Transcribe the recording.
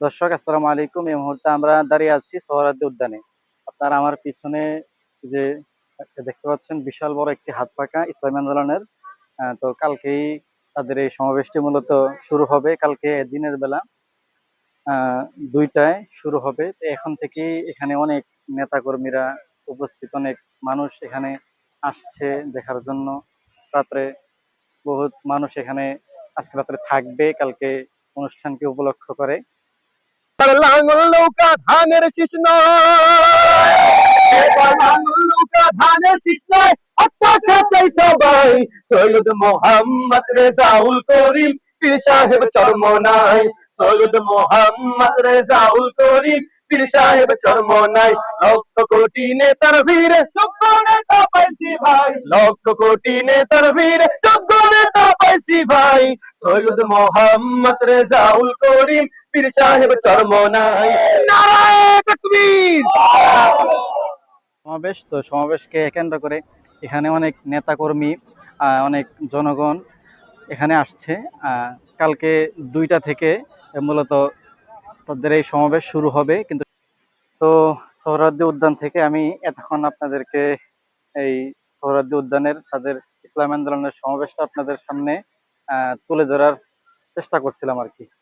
দর্শক, আসসালামু আলাইকুম। এই মুহূর্তে আমরা দাঁড়িয়ে আছি সোহরাদ্দি উদ্যানে। আপনারা আমার পিছনে যে দেখতে পাচ্ছেন, বিশাল বড় একটি হাত পাকা ইসলামী আন্দোলনের। তো কালকেই তাদের এই সমাবেশটি মূলত শুরু হবে। কালকে দিনের বেলা দুইটায় শুরু হবে। এখন থেকেই এখানে অনেক নেতা কর্মীরা উপস্থিত, অনেক মানুষ এখানে আসছে দেখার জন্য। রাত্রে বহুত মানুষ এখানে আজকে রাত্রে থাকবে, কালকে অনুষ্ঠানকে উপলক্ষ করে। এবার লাঙল নৌকা ধানের শীষ নৌকা ধানের শীষ নয় আত্মা খাচাই সবাই সৈয়দ মোহাম্মদ রেজাউল করিম পীর সাহেব চর্ম নাই সৈয়দ মোহাম্মদ রেজাউল করিম পীর সাহেব চর্ম নাই লক্ষ কোটি নেতার ভিড়ে সভ্য নেতা পাইছি ভাই লক্ষ কোটি নেতার ভিড়ে সভ্য নেতা পাইছি ভাই সৈয়দ মোহাম্মদ রেজাউল করিম পীর সাহেব চর্ম নাই। নারায়ণ তাকবীর সমাবেশ তো সমাবেশকে কেন্দ্র করে এখানে অনেক নেতা কর্মী অনেক জনগণ এখানে আসছে। আহ, কালকে দুইটা থেকে মূলত তাদের এই সমাবেশ শুরু হবে কিন্তু তো সোহরাদ্দি উদ্যান থেকে আমি এতক্ষণ আপনাদেরকে এই সোহরাদ্দি উদ্যানের তাদের ইসলাম আন্দোলনের সমাবেশটা আপনাদের সামনে আহ, তুলে ধরার চেষ্টা করছিলাম আর কি।